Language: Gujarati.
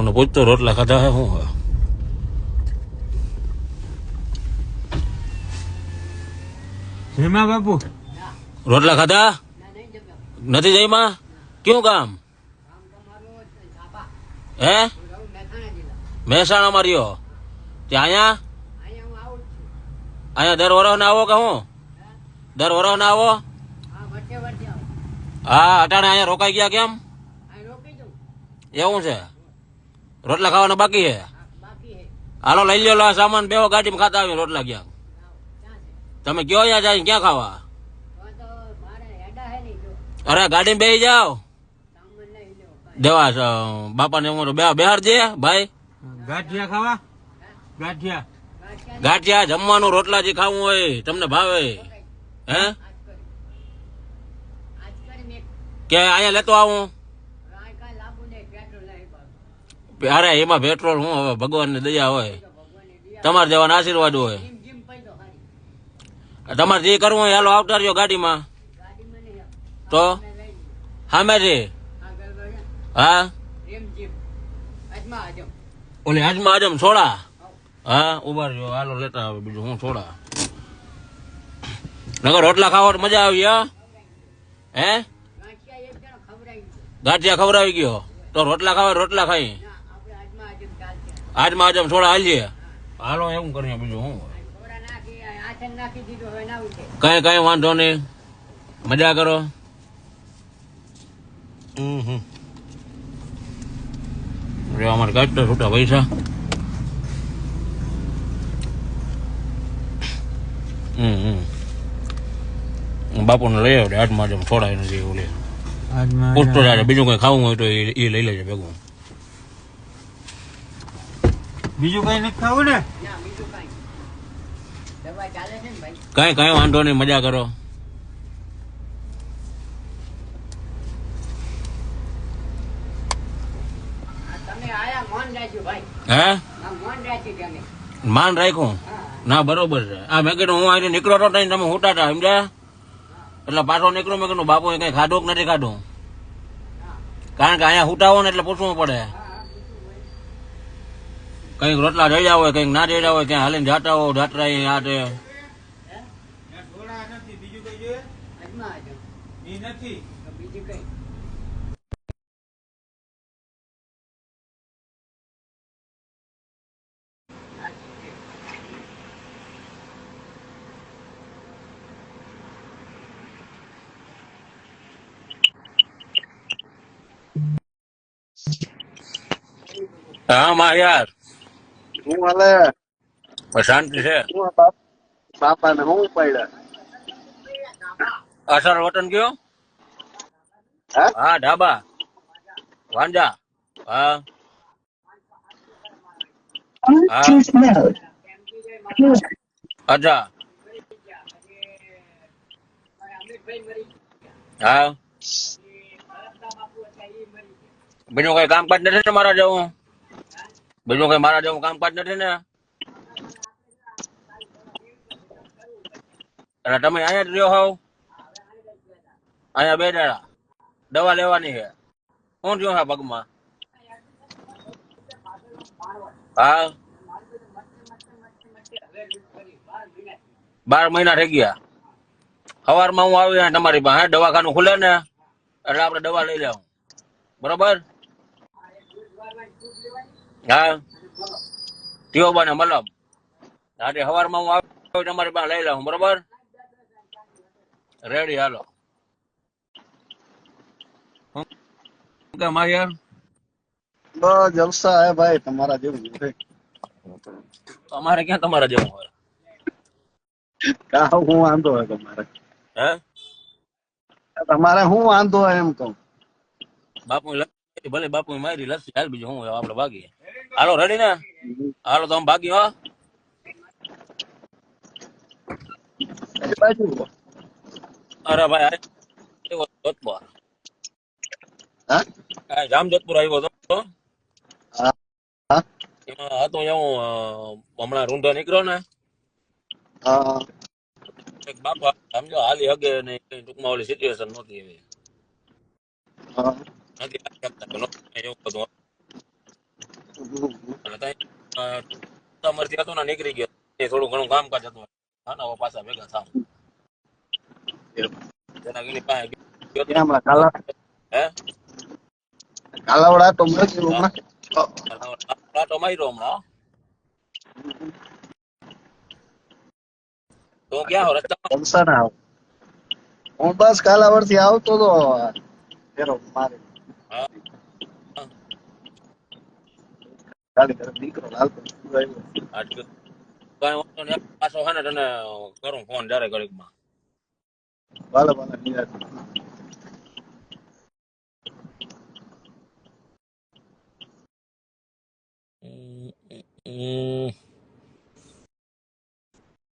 મને પૂછતો રોટલા ખાધા હે શું હે હેમા બાપુ રોટલા ખાધા નથી જયમાં કયું કામ હે મહેસાણા રહ્યો ત્યાં અહીંયા અહીંયા દર વરસ ના આવો કે હું દર વરસ ના આવો હા અટાણે અહીંયા રોકાઈ ગયા કેમ એવું છે રોટલા ખાવાના બાકી હે? હાલો લઈ લ્યો લો સામાન બેવો ગાડીમાં ખાતા આવી રોટલા ક્યાં? તમે કયો યા જાય ક્યાં ખાવા? અરે ગાડી બે જાઓ. દેવા બાપા ને હું બે બેહાર દે ભાઈ. ગાંઠિયા ખાવા? ગાંઠિયા. ગાંઠિયા જમવાનું રોટલા જે ખાવું હોય તમને ભાવે. હે? કે અહીંયા લેતો આવું? અરે એમાં પેટ્રોલ હું હવે ભગવાનની દયા હોય. તમારે જવાના આશીર્વાદ હોય. તમારે જે કરવું હોય હાલો આવતા રહ્યો ગાડીમાં. તો? હા સામેથી? હા? ઓલી આજમાં આજમ છોડા? હા, ઊભા રહ્યો હાલો લેતા આવે બીજું હું છોડા. નગર રોટલા ખાવા મજા આવી હે? ગાંઠિયા ખવડાવી ગયો. તો રોટલા ખાવા રોટલા ખાઈ. આજમાં આજમ થોડા હાલીએ હાલો એવું કરીએ બીજું હું? કઈ કઈ વાંધો નહીં. મજા કરો. હમ અમારે કાઢતો છૂટા પૈસા. હમ હમ. બાપુને લઈ આવડે હાથમાં જેમ છોડાય નથી એવું લે. પૂછતો જાય બીજું કઈ ખાવું હોય તો એ એ લઈ લેજે ભેગું. બીજું કઈ નથી ખાવું ને? કઈ કઈ વાંધો નહીં મજા કરો. હે માન રાખ્યું ના બરોબર છે. આ મેં કીધું હું અહીંથી નીકળ્યો તો તમે હોટા હતા સમજ્યા? એટલે પાછો નીકળ્યો મેં કીધું બાપુ કઈ ખાધો કે નથી ખાધું? કારણ કે અહીંયા હુટાવો ને એટલે પૂછવું પડે. કંઈક રોટલા જઈ જાવ હોય કંઈક ના જઈ જાવ હોય ક્યાં હાલીને જાતા હો જાત્રા આ તે નથી બીજું કઈ જોઈએ એ નથી હા માં યાર હું હાલે? શાંતિ છે. બાપા ને હું પડ્યા અસર વતન ગયો? હા? ઢાબા વાંજા હા. અચ્છા હા. બીજું કઈ કામકાજ નથી તમારા મારા જવું? બીજું કઈ મારા જવું કામકાજ નથી ને? એટલે તમે અહીંયા જ રહ્યો હોવ? અહીંયા બે દાડા. દવા લેવાની છે. શું થયું છે પગમાં? હા? બાર મહિના થઈ ગયા. સવારમાં હું આવી તમારી પાસે. દવાખાનું ખુલે ને? એટલે આપણે દવા લઈ લેવું. બરોબર? હા? ટીઓબા બને મલમ આજે સવારમાં હું આવ્યો તમારી પાસે લઈ લઉં બરોબર? રેડી હાલો. કેમ આ યાર બસ જલસા હે ભાઈ તમારા જેવું છે. અમારે ક્યાં તમારા જેવું હોય? કા હું વાંધો હોય તમારે? હે? તમારે હું વાંધો હોય એમ કહું. બાપુ ભલે બાપુ મારી લસ્સી હાલ બીજું હું આપડે ભાગીએ હાલો રેડી ને? હાલો તમે ભાગી હો. અરે ભાઈ આવ્યો જોધપુર? હા? આ જામજોધપુર આવ્યો હતો હા. હા એમાં હતો એવું હમણાં રૂંધો નીકળ્યો ને. હા. એક બાપા સમજો હાલી હગે ને કઈ ટૂંકમાં ઓલી સિચ્યુએશન નહોતી એવી હા નથી હાલી શકતા કે નહોતું એવું બધું એટલે તઈ, અ, તમારથી હતું ને નીકળી ગયો એ થોડું ઘણું કામકાજ હતું હા ને હવે પાછા ભેગા થાવ જરા એની પાસે ગયો તો, ત્યાં હમણાં કાલા હે કાલાવડા તો મળે છે હમણાં આટો માર્યો હમણાં હો. તો ક્યાં હો રસ્તા જલસા ના આવે હું બસ કાલાવડથી આવતો તો ફેરો મારે દીકરો આવ્યો. આટલું વાંધો નહીં. પાછો હે ને તને કરું ફોન જ્યારે ઘડીકમાં ભલે ભલે નિરાંત.